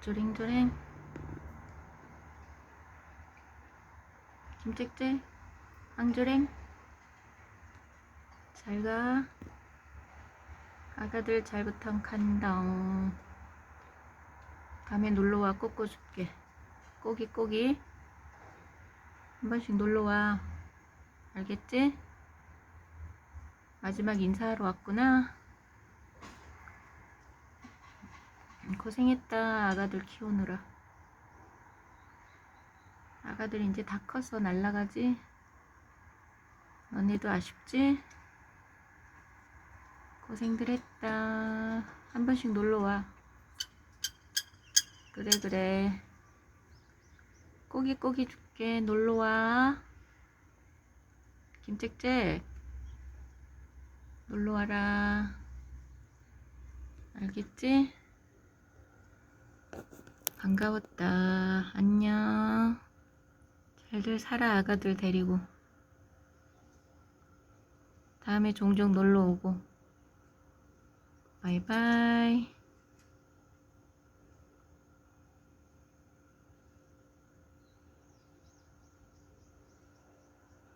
조랭조랭 김책재 황조랭 잘가. 아가들 잘 부탁한다 다음에 놀러와 꺾어줄게. 꼬기 꼬기. 한 번씩 놀러와. 알겠지? 마지막 인사하러 왔구나 고생했다 아가들 키우느라. 아가들 이제 다 커서 날라가지? 너네도 아쉽지? 고생들 했다. 한 번씩 놀러와. 그래 그래. 꼬기 꼬기 줄게. 놀러와. 김책재 놀러와라. 알겠지? 반가웠다. 안녕. 잘들 살아, 아가들 데리고. 다음에 종종 놀러 오고. 바이바이.